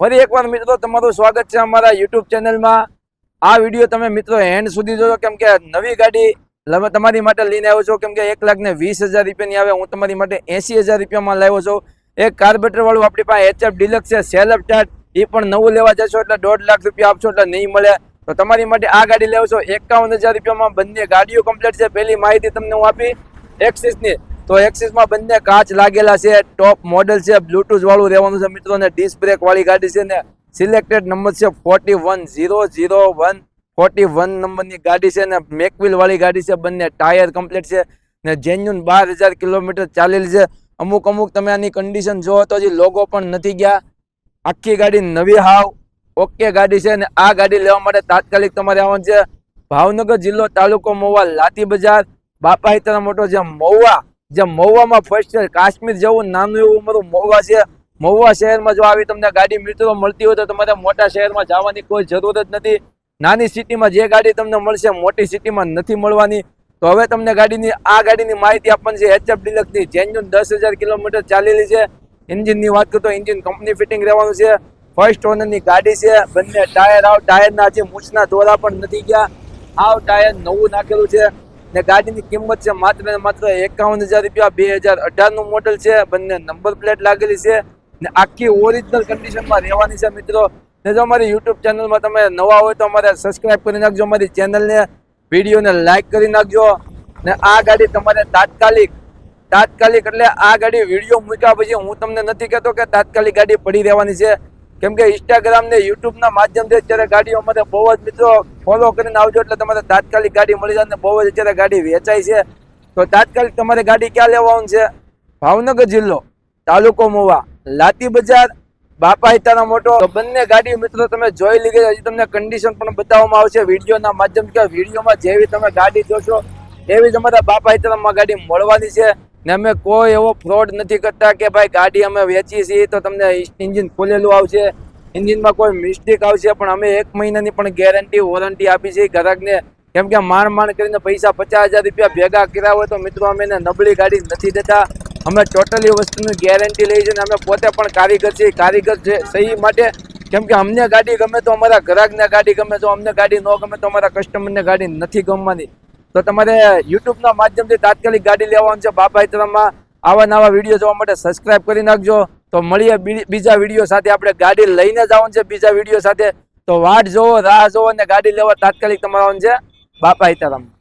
ફરી એકવાર મિત્રો તમારું સ્વાગત છે અમારા યુટ્યુબ ચેનલમાં આ વીડિયો તમે મિત્રો એન્ડ સુધી જોજો, કેમ કે નવી ગાડી તમારી માટે લઈને આવ્યો છો, કેમ કે એક લાખ ને વીસ હજાર રૂપિયાની આવે, હું તમારી માટે એસી હજાર રૂપિયામાં લાવ્યો છું. એક કાર્બેટરવાળું આપણી પાસે એચએફ ડિલક્સ છે, સેલ્ફ સ્ટાર્ટ એ પણ નવું લેવા જશો, એટલે દોઢ લાખ રૂપિયા આપશો, એટલે નહીં મળે. તો તમારી માટે આ ગાડી લેવો છો, એકાવન હજાર રૂપિયામાં બંને ગાડીઓ કમ્પ્લીટ છે. પહેલી માહિતી તમને હું આપી એક્સિસની તો એક્સિસમાં બંને કાચ લાગેલા છે. ટોપ મોડલ છે. બ્લૂટૂથ વાળું રહેવાનું છે મિત્રો. ને ડિસ્ક બ્રેક વાળી ગાડી છે ને સિલેક્ટેડ નંબર છે forty one zero zero one forty one નંબરની ગાડી છે ને મેકવિલ વાળી ગાડી છે. બંને ટાયર કમ્પ્લીટ છે. ને જેન્યુન બાર હજાર કિલોમીટર ચાલેલી છે. અમુક અમુક તમે આની કન્ડિશન જોવો તો હજી લોગો પણ નથી ગયા. આખી ગાડી નવી હાવ. ઓકે ગાડી છે ને આ ગાડી લેવા માટે તાત્કાલિક તમારે આવવાનું છે. ભાવનગર જિલ્લો તાલુકો મહુવા લાતી બજાર. બાપા હિતના મોટો જે મહુવા જે મહુવામાં ફર્સ્ટ કાશ્મીર જવું નાનું એવું અમારું મહુવા છે. મહુવા શહેરમાં જો આવી તમને ગાડી મિત્રો મળતી હોય તો તમારે મોટા શહેરમાં જવાની કોઈ જરૂર જ નથી. નાની સિટીમાં જે ગાડી તમને મળશે, મોટી સિટીમાં નથી મળવાની. તો હવે તમને ગાડીની, આ ગાડીની માહિતી આપવાની છે એચએફ ડિલક્સની જેન્યુન દસ હજાર કિલોમીટર ચાલેલી છે. એન્જિનની વાત કરું તો એન્જિન કંપની ફિટિંગ રહેવાનું છે. ફર્સ્ટ ઓનરની ગાડી છે. બંને ટાયર આવ ટાયરના જે મૂછના દોરા પણ નથી ગયા. આવ ટાયર નવું નાખેલું છે. ને ગાડીની કિંમત છે માત્ર ને માત્ર એકાવન હજાર રૂપિયા બે હજાર અઢારનું મોડલ છે, બંને નંબર પ્લેટ લાગેલી છે ને આખી ઓરિજિનલ કન્ડિશનમાં રહેવાની છે મિત્રો. ને જો અમારી યુટ્યુબ ચેનલમાં તમે નવા હોય તો અમારે સબસ્ક્રાઇબ કરી નાખજો, અમારી ચેનલને વિડીયોને લાઇક કરી નાખજો. ને આ ગાડી તમારે તાત્કાલિક તાત્કાલિક એટલે આ ગાડી વીડિયો મૂક્યા પછી હું તમને નથી કહેતો કે તાત્કાલિક ગાડી પડી રહેવાની છે. કેમ કે ઇન્સ્ટાગ્રામ ને યુટ્યુબ ના માધ્યમથી અત્યારે ગાડીઓ માટે બહુ જ મિત્રો ફોલો કરીને આવજો એટલે તમારે તાત્કાલિક ગાડી મળી જાય બહુ જ અત્યારે ગાડી વેચાય છે. તો તાત્કાલિક તમારે ગાડી ક્યાં લેવાનું છે? ભાવનગર જિલ્લો, તાલુકો મોવા, લાતી બજાર, બાપા હિતાના મોટો. બંને ગાડી મિત્રો તમે જોઈ લીધી હજી તમને કન્ડિશન પણ બતાવવામાં આવશે. વિડીયોના માધ્યમથી વિડીયોમાં જેવી તમે ગાડી જોશો, એવી તમારા બાપા હિતામાં ગાડી મળવાની છે. ને અમે કોઈ એવો ફ્રોડ નથી કરતા કે ભાઈ ગાડી અમે વેચીએ છીએ તો તમને એન્જિન ખોલેલું આવશે એન્જિનમાં કોઈ મિસ્ટેક આવશે, પણ અમે એક મહિનાની પણ ગેરંટી વોરંટી આપી છે. ગ્રાહકને કેમ કે માણ માણ કરીને પૈસા પચાસ હજાર રૂપિયા ભેગા કર્યા હોય તો મિત્રો અમે એને નબળી ગાડી નથી દેતા. અમે ટોટલી વસ્તુની ગેરંટી લઈ છે ને અમે પોતે પણ કારીગર છીએ. કારીગર છે સહી માટે. કેમ કે અમને ગાડી ગમે તો અમારા ગ્રાહકને ગાડી ગમે તો અમને ગાડી ન ગમે તો અમારા કસ્ટમરને ગાડી નથી ગમવાની. તો તમારે યુટ્યુબના માધ્યમથી તાત્કાલિક ગાડી લેવાનું છે. બાપા હિતરામાં આવા નવા વીડિયો જોવા માટે સબસ્ક્રાઇબ કરી નાખજો. તો મળીએ બીજા વીડિયો સાથે. આપણે ગાડી લઈને જવાનું છે બીજા વીડિયો સાથે. તો વાટ જોવો, રાહ જોવો અને ગાડી લેવા તાત્કાલિક તમારે છે બાપા Yeah.